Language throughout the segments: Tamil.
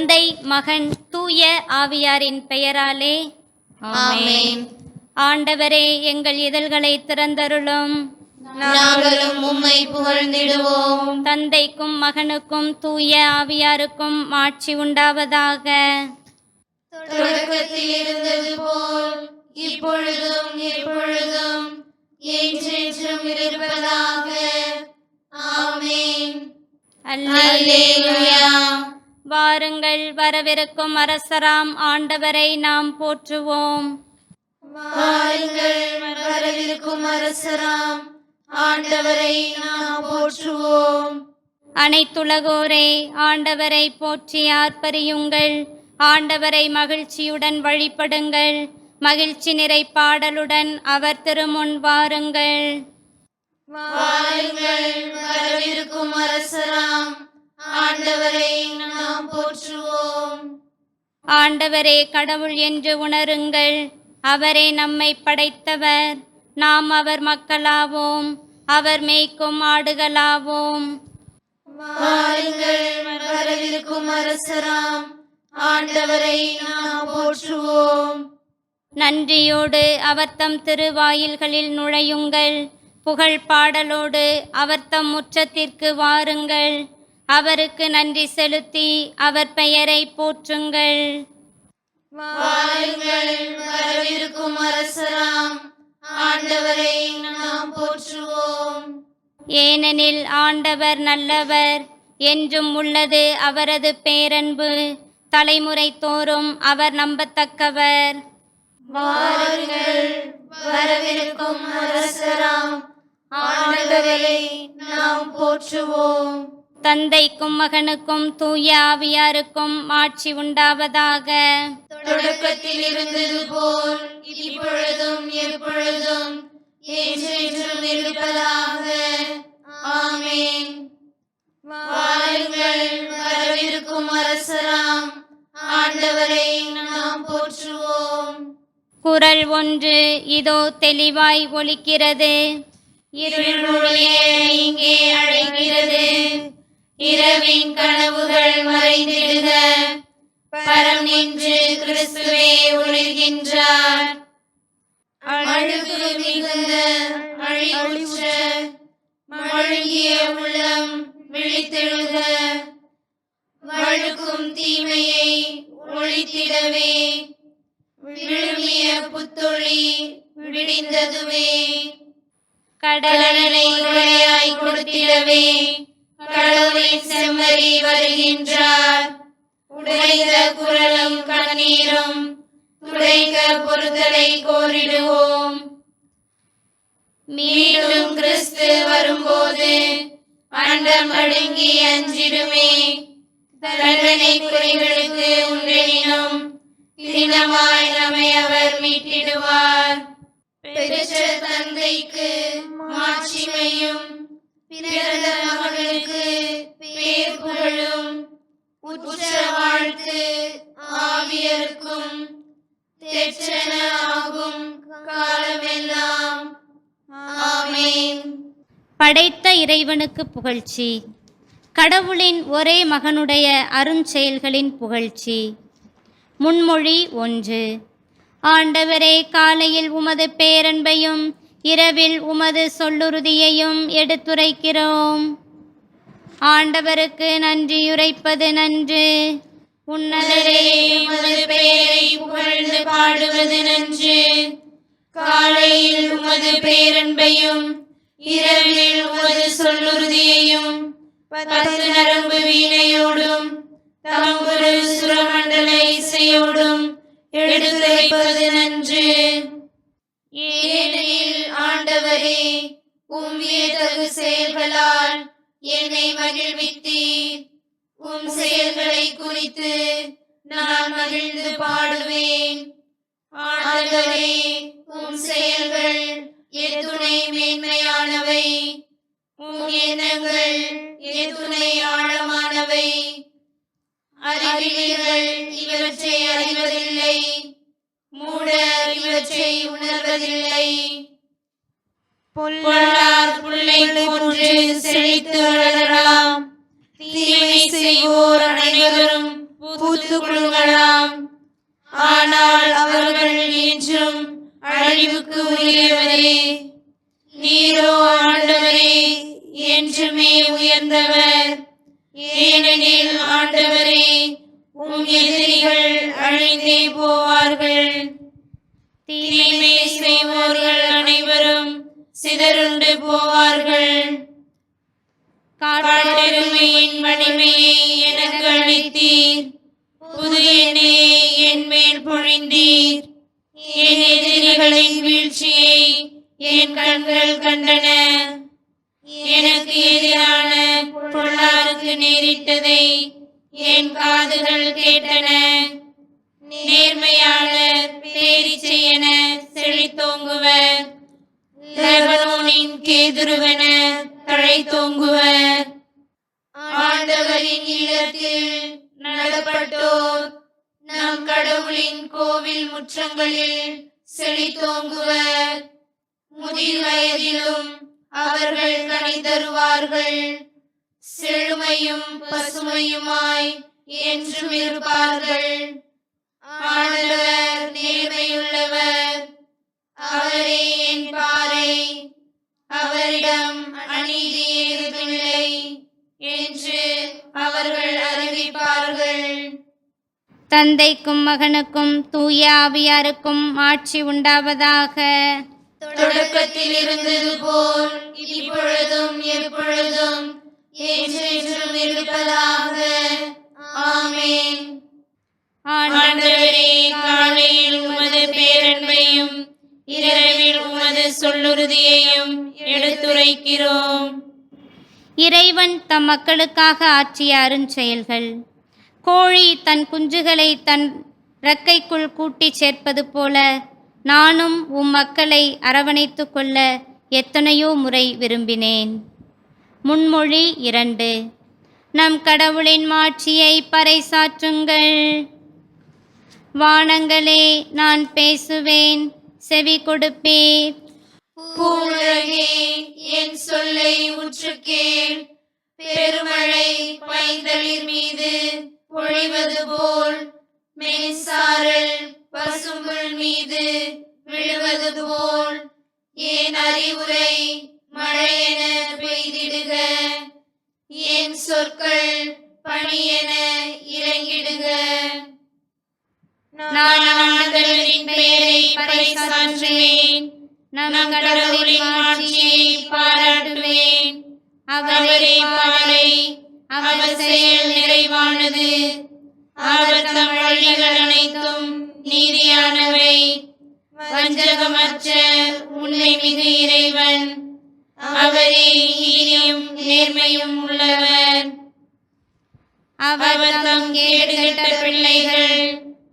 தந்தை மகன் தூய ஆவியாரின் பெயராலே. ஆமென். ஆண்டவரே எங்கள் இதழ்களை திறந்தருளும். நாங்களும் உம்மை புகழ்ந்திடுவோம். தந்தைக்கும் மகனுக்கும் தூய ஆவியாருக்கும் மாட்சி உண்டாவதாக. தொடக்கத்தில் இருந்தது போல் இப்பொழுதும் எப்பொழுதும் என்றென்றும் இருப்பதாக. ஆமென். அல்லேலூயா. வாருங்கள் வரவிருக்கும் அரசராம் ஆண்டவரை நாம் போற்றுவோம். வாருங்கள் வரவிருக்கும் அரசராம் ஆண்டவரை நாம் போற்றுவோம். அனைத்துலகோரே ஆண்டவரை போற்றி ஆர்ப்பரியுங்கள். ஆண்டவரை மகிழ்ச்சியுடன் வழிபடுங்கள். மகிழ்ச்சி நிறை பாடலுடன் அவர் திருமுன் வாருங்கள். வாருங்கள் வரவிருக்கும் அரசராம் ஆண்டவரை நாம் போற்றுவோம் ஆண்டவரே கடவுள் என்று உணருங்கள். அவரே நம்மை படைத்தவர். நாம் அவர் மக்களாவோம். அவர் மேய்க்கும் ஆடுகளாவோம். வாருங்கள் வரவிருக்கும் அரசராம். ஆண்டவரை நாம் போற்றுவோம். நன்றியோடு அவர் தம் திருவாயில்களில் நுழையுங்கள். புகழ் பாடலோடு அவர் தம் முற்றத்திற்கு வாருங்கள். அவருக்கு நன்றி செலுத்தி அவர் பெயரை போற்றுங்கள். வரவிருக்கும் அரசராம். ஆண்டவரை நாம் போற்றுவோம். ஏனெனில் ஆண்டவர் நல்லவர் என்றும் உள்ளது அவரது பேரன்பு. தலைமுறை தோறும் அவர் நம்பத்தக்கவர். வாருங்கள் வரவிருக்கும் அரசராம். ஆண்டவரை நாம் போற்றுவோம். தந்தைக்கும் மகனுக்கும் தூய ஆவியாருக்கும் ஆட்சி உண்டாவதாக. தொடக்கத்தில் இருந்தது போல் இப்பொழுதும் எப்பொழுதும் என்றென்றும் இருப்பதாக ஆமென். வாருங்கள் வரவிருக்கும் அரசராம் ஆண்டவரை நாம் போற்றுவோம். குரல் ஒன்று இதோ தெளிவாய் ஒலிக்கிறது. இருள் இங்கே அழைக்கிறது. இரவின் கனவுகள் மறைந்திடுக. பரம் நின்று கிறிஸ்துவே ஒளிர்கின்றார் அழுகு மிகுந்த அழிவுற்ற மழுகிய உள்ளம் விழித்தெழுக. வழுக்கும் தீமையை ஒழித்திடவே. விழுமிய புத்தொழி விடிந்ததுவே. கடலை கொடையாய் கொடுத்திடவே. கடவுளின் செம்மறி வருகின்றார். உடைந்த குரலும் கண்ணீரும் துடைக்க பொறுத்தலை கோரிடுவோம். மீண்டும் கிறிஸ்து வரும்போது அண்டம் அடுங்கி அஞ்சிடுமே. தண்டனை குறைகளுக்கு உண்டெனினும் தினமாய் நம்மை அவர் மீட்டிடுவார். பெற்ற தந்தைக்கு மாட்சிமையும் பிறந்த மகனுக்கு பேர் புகழும். உற்ற வாழ்த்து ஆவியருக்கும். தெற்றன ஆகும் காலமெல்லாம். ஆமென். படைத்த இறைவனுக்கு புகழ்ச்சி. கடவுளின் ஒரே மகனுடைய அருஞ்செயல்களின் புகழ்ச்சி. முன்மொழி ஒன்று. ஆண்டவரே காலையில் உமது பேரன்பையும் இரவில் உமது சொல்லுறுதியையும் எடுத்துரைக்கிறோம். ஆண்டவருக்கு நன்றியுரைப்பது நன்று. உன்னதரே உமது பெயரை புகழ்ந்து பாடுவது நன்று. காலையில் உமது பேரன்பையும் இரவில் உமது சொல்லுறுதியையும் பத்து நரம்பு வீணையோடும் தம் உம் செயல்களால் என்னை மகிழ்வித்தீர். உம் செயல்களை குறித்து நான் மகிழ்ந்து பாடுவேன். ஆண்டவரே உம் செயல்கள் எத்துணை மேன்மையானவை. உம் எண்ணங்கள் எத்துணை ஆழமானவை. அறிவிலிகள் இவற்றை அறிவதில்லை. மூடர் இவற்றை உணர்வதில்லை. பொல்லார் புல்லை போன்று செழித்து வளரலாம். தீமை செய்வோர் அனைவரும் பூத்து இருக்கலாம் ஆனால் அவர்கள் என்றும் அழிவுக்கு உரியவரே. நீரோ ஆண்டவரே என்றுமே உயர்ந்தவர். ஏனெனில் ஆண்டவரே உம் எதிரிகள் அழிந்தே போவார்கள். தீமை செய்வோர்கள் அனைவரும் சிதறுண்டு போவார்கள். காட்டெருமையின் வலிமையை எனக்கு அளித்தீர். புது எண்ணெயை என் மேல் பொழிந்தீர். என் எதிரிகளின் வீழ்ச்சியை என் கண்கள் கண்டன. எனக்கு எதிரான பொருளாருக்கு நேரிட்டதை என் காதுகள் கேட்டன. நேர்மையாளர் பேரிச்சை என செழித்தோங்குவர். லெபனோனின் கேதுருவென தழைத்தோங்குவர் ஆண்டவரின் இல்லத்தில் நடப்பட்டோர் நம் கடவுளின் கோவில் முற்றங்களில் செழித்தோங்குவர் முதிர் வயதிலும் அவர்கள் கனி தருவார்கள். செழுமையும் பசுமையுமாய் என்றும் இருப்பார்கள். ஆண்டவர் நேர்மையுள்ளவர். அவரே தந்தைக்கும் மகனுக்கும் தூய ஆவியாருக்கும் ஆட்சி உண்டாவதாக. தொடக்கத்தில் இருந்தது போல் இப்பொழுதும் எப்பொழுதும் என்றென்றும் இருப்பதாக. ஆமென். ஆண்டவரே காலையில் உமது பேரன்பையும் இரவில் உமது சொல்லுறுதியையும் எடுத்துரைக்கிறோம். இறைவன் தம் மக்களுக்காக ஆற்றிய அருஞ்செயல்கள். கோழி தன் குஞ்சுகளை தன் இறக்கைக்குள் கூட்டிச் சேர்ப்பது போல நானும் உம் மக்களை அரவணைத்து கொள்ள எத்தனையோ முறை விரும்பினேன். முன்மொழி இரண்டு. நம் கடவுளின் மாட்சியை பறைசாற்றுங்கள். வானங்களே நான் பேசுவேன் செவி கொடுப்பேன் பூவுலகே என் சொல்லை உற்று கேள் பெருமழை பைந்தளிர் மீது பொழிவது போல் மென்சாரல் பசும்புல் மீது விழுவது போல் ஏன் அறிவுரை மழையென பெய்திடுக? ஏன் சொற்கள் பணியென இறங்கிடுக? நான் ஆண்டவரின் பெயரை பறைசாற்றுவேன். நம் கடவுளின் மாட்சியை பாராட்டுவேன். அவரே பாறை அவர் செயல் வழிகள் அனைத்தும் நீதியானவை வஞ்சகமற்ற உண்மை மிகு இறைவன். அவரே நீதியும் நேர்மையும் உள்ளவர் அவர் தம் கேடுகட்ட பிள்ளைகள்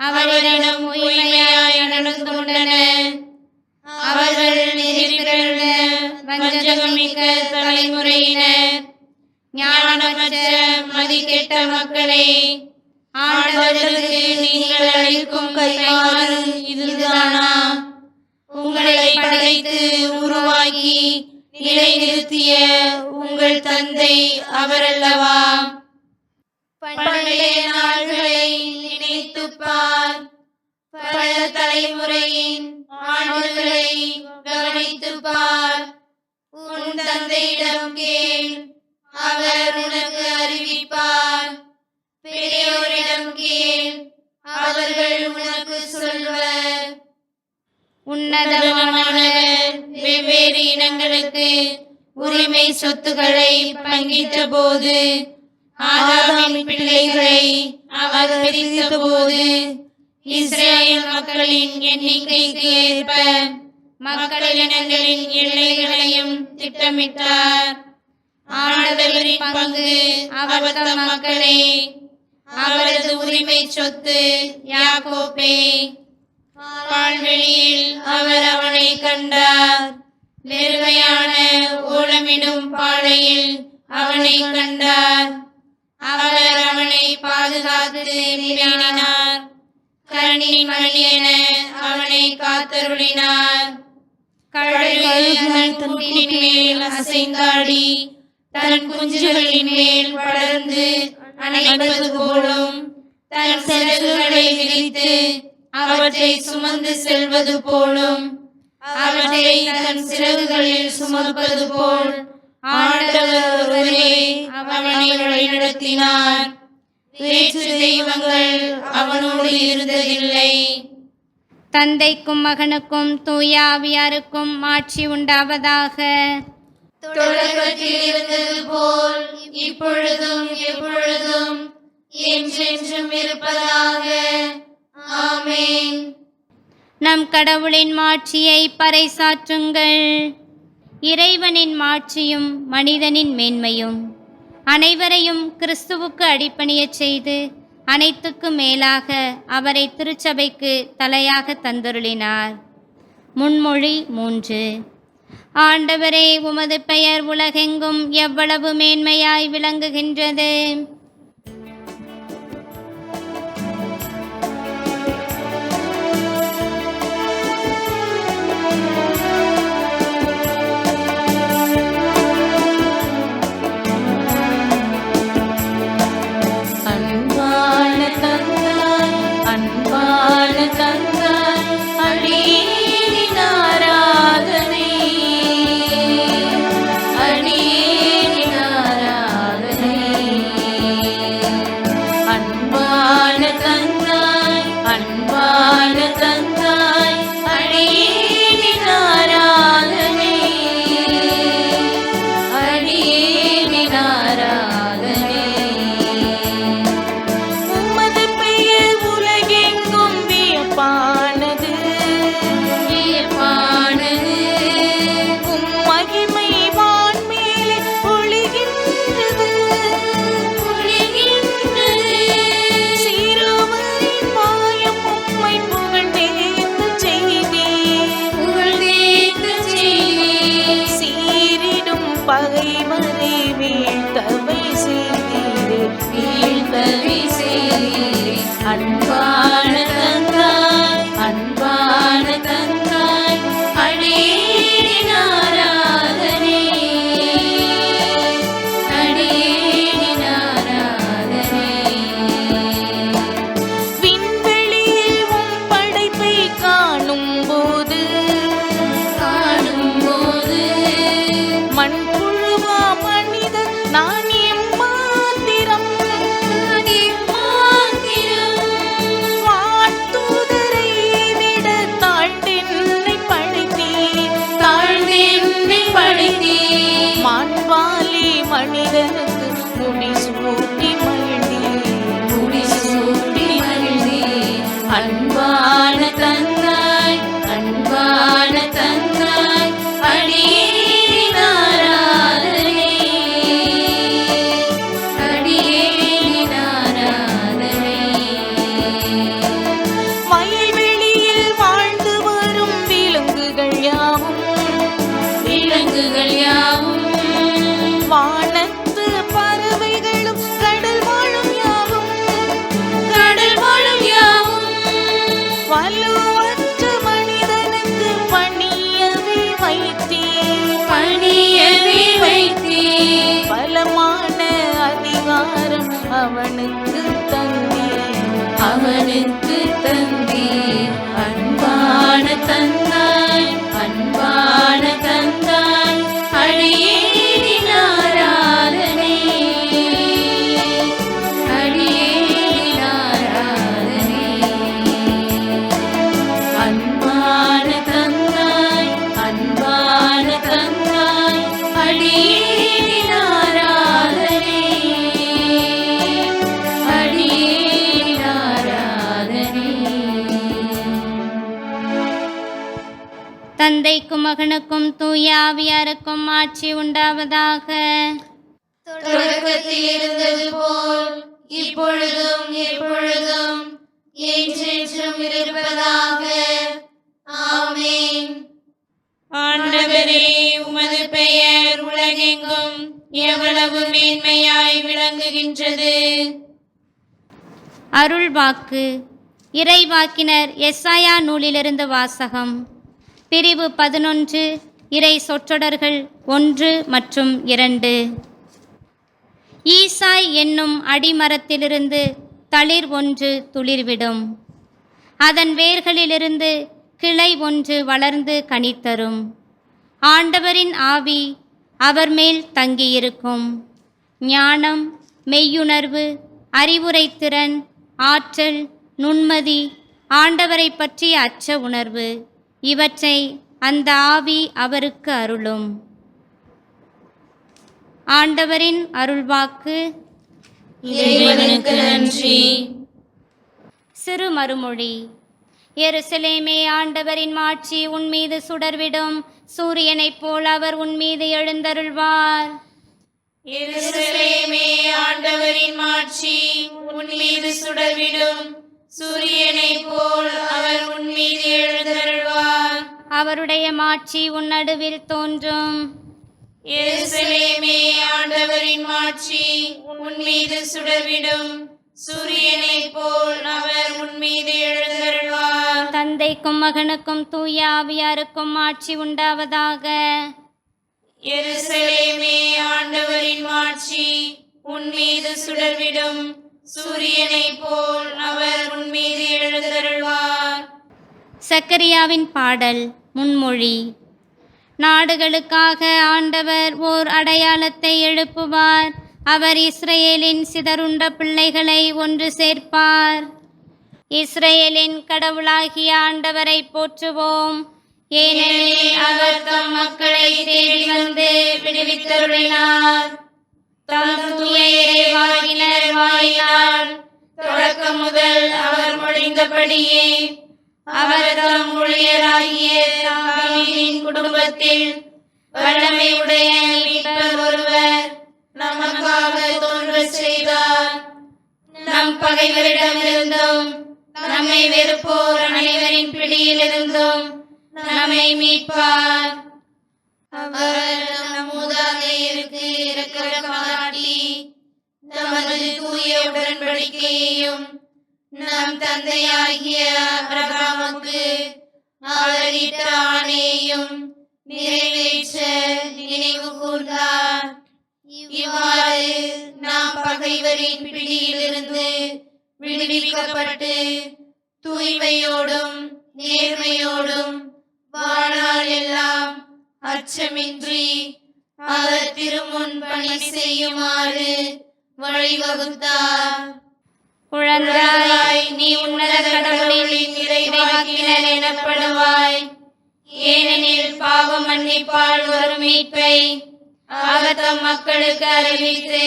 அவரிடம் உண்மையாய் நடந்து கொண்டனர் அவர்கள் நெறிபிறந்த வஞ்சகமிக்க தலைமுறையினர். ஞானமற்ற மதிக்கெட்ட மக்களே ஆண்டவர்களுக்கு நீங்கள் அளிக்கும் கைமாறு இதுதானா? உங்களை படைத்து உருவாக்கி நிலைநிறுத்திய உங்கள் தந்தை அவரல்லவா? பண்டைய நாள்களை நினைத்துப் பார் பல தலைமுறையின் ஆண்டுகளை கவனித்துப் பார் உன் தந்தையிடம் கேள் அவர் உனக்கு அறிவிப்பார். உன்னதமானவர் வெவ்வேறு இனங்களுக்கு உரிமை சொத்துக்களை பங்கிட்ட போது ஆதாமின் பிள்ளைகளை அவர் பிரித்த போது இஸ்ரேல் மக்களின் எண்ணிக்கைக்கு ஏற்ப மக்களினங்களின் எல்லைகளையும் திட்டமிட்டார். ஆண்டவரின் பங்கு அவர் மக்களே அவரது உரிமை சொத்து யாக்கோப்பே. பால்வெளியில் அவர் அவனை கண்டார். வெறுமையான ஓலமிடும் பாலையில் அவனை கண்டார். அவர் அவனை பாதுகாத்து பேணினார் கண்ணின் மணி என அவனை காத்தருளினார். கழுகு தன் மேல் அசைந்தாடி தன் குஞ்சுகளின் மேல் படர்ந்து அணைப்பது போலும் தன் சிறகுகளை விரித்து அவற்றை சுமந்து செல்வது போலும் அவற்றை தன் சிறகுகளில் சுமப்பது போல். ஆண்டவர் ஒருவரே அவனை வழிநடத்தினார். வேற்று தெய்வங்கள் அவனோடு இருந்ததில்லை. தந்தைக்கும் மகனுக்கும் தூய ஆவியாருக்கும் ஆட்சி உண்டாவதாக. தொடக்கத்தில் இருந்தது போல் இப்பொழுதும் எப்பொழுதும் என்றென்றும் இருப்பதாக. ஆமேன். நம் கடவுளின் மாட்சியை பறைசாற்றுங்கள். இறைவனின் மாட்சியும் மனிதனின் மேன்மையும். அனைவரையும் கிறிஸ்துவுக்கு அடிப்பணியச் செய்து அனைத்துக்கும் மேலாக அவரை திருச்சபைக்கு தலையாக தந்தருளினார். முன்மொழி மூன்று. ஆண்டவரே உமது பெயர் உலகெங்கும் எவ்வளவு மேன்மையாய் விளங்குகின்றது. மனிதனுக்கு முடி அவனுக்கு தந்தைக்கும் மகனுக்கும் தூய ஆவியாருக்கும் ஆட்சி உண்டாவதாக. தொடக்கத்தில் இருந்தது போல் இப்பொழுதும் எப்பொழுதும் என்றென்றும் இருப்பதாக. ஆமென். ஆண்டவரே உமது பெயர் உலகெங்கும் எவ்வளவு மேன்மையாய் விளங்குகின்றது. அருள்வாக்கு. இறைவாக்கினர் எஸ்ஐயா நூலிலிருந்து வாசகம். பிரிவு பதினொன்று இறை சொற்றொடர்கள் ஒன்று மற்றும் இரண்டு. ஈசாய் என்னும் அடிமரத்திலிருந்து தளிர் ஒன்று துளிர்விடும். அதன் வேர்களிலிருந்து கிளை ஒன்று வளர்ந்து கனித்தரும். ஆண்டவரின் ஆவி அவர் மேல் தங்கியிருக்கும். ஞானம் மெய்யுணர்வு அறிவுரைத்திறன் ஆற்றல் நுண்மதி ஆண்டவரை பற்றிய அச்ச உணர்வு. இவற்றை அந்த ஆவி அவருக்கு அருளும். ஆண்டவரின் அருள்வாக்கு நன்றி. சிறு மறுமொழி எருசலேமே ஆண்டவரின் மாட்சி உன் மீது சுடர்விடும். சூரியனைப் போல் அவர் உன் மீது எழுந்தருள்வார். எருசலேமே ஆண்டவரின் மாட்சி உன் மீது சுடர்விடும். சூரியனை போல் அவர் உன் மீது எழுந்தருள்வார். அவருடைய மாட்சி உன் நடுவில் தோன்றும். எருசலேமே ஆண்டவரின் மாட்சி உன் மீது சுடர்விடும். சூரியனை போல் அவர் உன் மீது எழுந்தருள்வார். தந்தைக்கும் மகனுக்கும் தூய ஆவியாருக்கும் ஆட்சி உண்டாவதாக. எருசலேமே ஆண்டவரின் மாட்சி உன் மீது சுடர்விடும். சூரியனை போல் அவர் உன் மீது எழுந்தருள்வார். சக்கரியாவின் பாடல் முன்மொழி. நாடுகளுக்காக ஆண்டவர் ஓர் அடையாளத்தை எழுப்புவார். அவர் இஸ்ரேலின் சிதறுண்ட பிள்ளைகளை ஒன்று சேர்ப்பார். இஸ்ரேலின் கடவுளாகிய ஆண்டவரை போற்றுவோம். ஏனெனில் அவர் தம் மக்களை தேடி வந்து விடுவித்தருளினார். தம் தூய வாங்கினர் வாயினால் தொடக்கம் முதல் அவர் முடிந்தபடியே அவர்தம் ஊழியராகிய தாவீதின் குடும்பத்தில் வல்லமையுடைய மீட்பர் ஒருவர் நமக்காக தோன்றச் செய்தார். நம் பகைவரிடமிருந்தும் நம்மை வெறுப்போர் அனைவரின் பிடியிலிருந்தும் நம்மை மீட்பார். அவர் நம் மூதாதையருக்கு இரக்கம் காட்டி தமது தூய உடன்படிக்கையையும் நம் தந்தையாகிய அபிரகாமுக்கு அவர் இட்ட ஆணையையும் நிறைவேற்ற நினைவு கூர்ந்தார். இவ்வாறு நாம் பகைவரின் பிடியிலிருந்து விடுவிக்கப்பட்டு தூய்மையோடும் நேர்மையோடும் வாழ்நாள் எல்லாம் அச்சமின்றி அவர் திருமுன் பணி செய்யுமாறு வழிவகுத்தார். குழந்தாய் நீ உன்னத கடவுளின் இறைவாக்கினர் எனப்படுவாய். ஏனெனில் பாவ மன்னிப்பால் வரும் மீட்பை ஆகத்தம் மக்களுக்கு அறிவித்து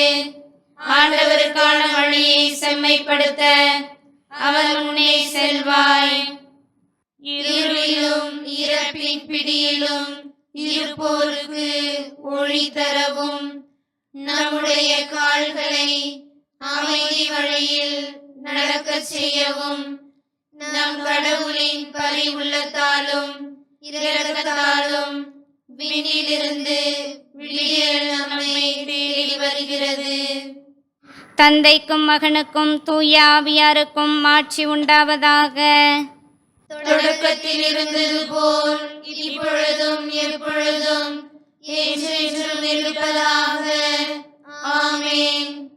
ஆண்டவருக்கான வழியை செம்மைப்படுத்த அவர் முன்னே செல்வாய். இருளிலும் இறப்பின் பிடியிலும் இருப்போருக்கு ஒளி தரவும் நம்முடைய கால்களை அமைதி வழியில் நடக்கச் செய்யவும் நம் கடவுளின் பரி உள்ளத்தாலும் இரக்கத்தாலும் விண்ணிலிருந்து விடியல் நம்மை தேடி வருகிறது. தந்தைக்கும் மகனுக்கும் தூய ஆவியாருக்கும் ஆட்சி உண்டாவதாக. தொடக்கத்தில் இருந்தது போல் இப்பொழுதும் எப்பொழுதும் என்றென்றும் இருப்பதாக. ஆமென்.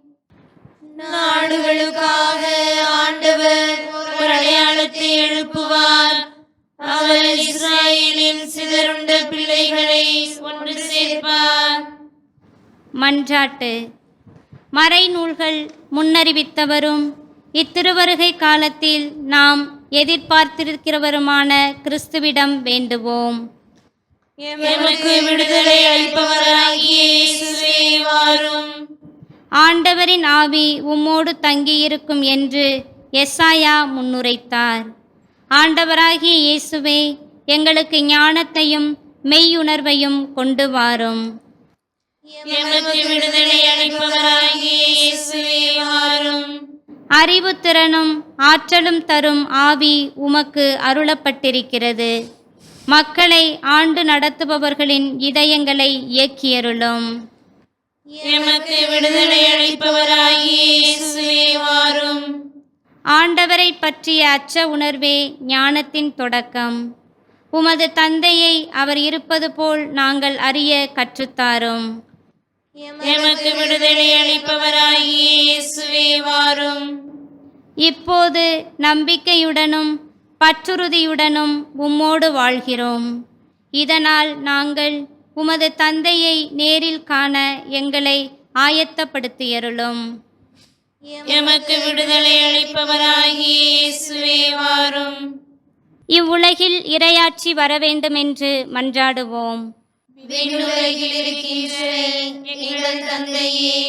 நாடுகளுக்காக ஆண்டவர் ஒரு அடையாளத்தை எழுப்புவார். அவர் இஸ்ராயேலின் சிதறுண்ட பிள்ளைகளை ஒன்று சேர்ப்பார். மன்றாட்டு. மறைநூல்கள் முன்னறிவித்தவரும் இத்திருவருகை காலத்தில் நாம் எதிர்பார்த்திருக்கிறவருமான கிறிஸ்துவிடம் வேண்டுவோம். விடுதலை அளிப்பவராகிய ஆண்டவரின் ஆவி உம்மோடு தங்கியிருக்கும் என்று எஸ்ஆயா முன்னுரைத்தார். ஆண்டவராகிய இயேசுவே எங்களுக்கு ஞானத்தையும் மெய்யுணர்வையும் கொண்டு வாரும். வாரும். அறிவுத்திறனும் ஆற்றலும் தரும் ஆவி உமக்கு அருளப்பட்டிருக்கிறது. மக்களை ஆண்டு நடத்துபவர்களின் இதயங்களை இயக்கியருளும். எமக்கு விடுதலை அளிப்பவராகிய இயேசுவே வாரும். ஆண்டவரை பற்றிய அச்ச உணர்வே ஞானத்தின் தொடக்கம். உமது தந்தையை அவர் இருப்பது போல் நாங்கள் அறிய கற்றுத்தாரும். எமக்கு விடுதலை அளிப்பவராகிய இயேசுவே வாரும். இப்போது நம்பிக்கையுடனும் பற்றுறுதியுடனும் உம்மோடு வாழ்கிறோம். இதனால் நாங்கள் உமது தந்தையை நேரில் காண எங்களை ஆயத்தப்படுத்தியருளும். எமக்கு விடுதலை அளிப்பவராகிய இயேசுவே வாரும். இவ்வுலகில் இரையாட்சி வரவேண்டுமென்று மன்றாடுவோம். விண்ணுலகில் இருக்கின்ற எங்கள் தந்தையே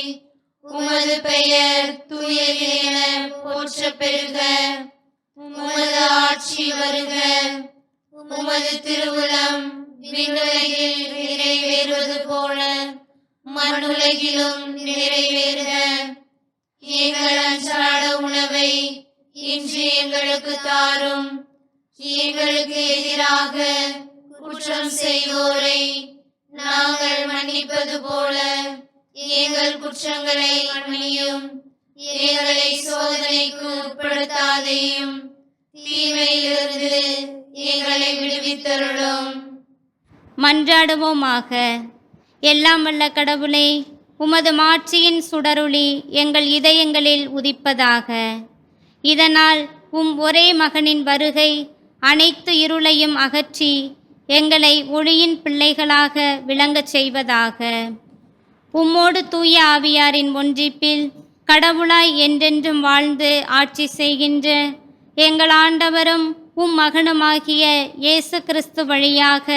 உமது பெயர் தூயது என போற்ற பெருக உமது ஆட்சி வருக. உமது திருவுளம் விண்ணுலகில் நிறைவேறுவது போல மண்ணுலகிலும் நிறைவேறுக. எங்கள் அன்றாட உணவை இன்று எங்களுக்கு தாரும். எங்களுக்கு எதிராக குற்றம் செய்வோரை நாங்கள் மன்னிப்பது போல எங்கள் குற்றங்களை மன்னியும். எங்களை சோதனைக்கு உட்படுத்தாதையும் தீமையிலிருந்து எங்களை விடுவித்தருளும். மன்றாடுவோமாக. எல்லாம் வல்ல கடவுளே உமது மாட்சியின் சுடருளி எங்கள் இதயங்களில் உதிப்பதாக. இதனால் உம் ஒரே மகனின் வருகை அனைத்து இருளையும் அகற்றி எங்களை ஒளியின் பிள்ளைகளாக விளங்கச் செய்வதாக. உம்மோடு தூய ஆவியாரின் ஒன்றிப்பில் கடவுளாய் என்றென்றும் வாழ்ந்து ஆட்சி செய்கின்ற எங்கள் ஆண்டவரும் உம் மகனுமாகிய இயேசு கிறிஸ்து வழியாக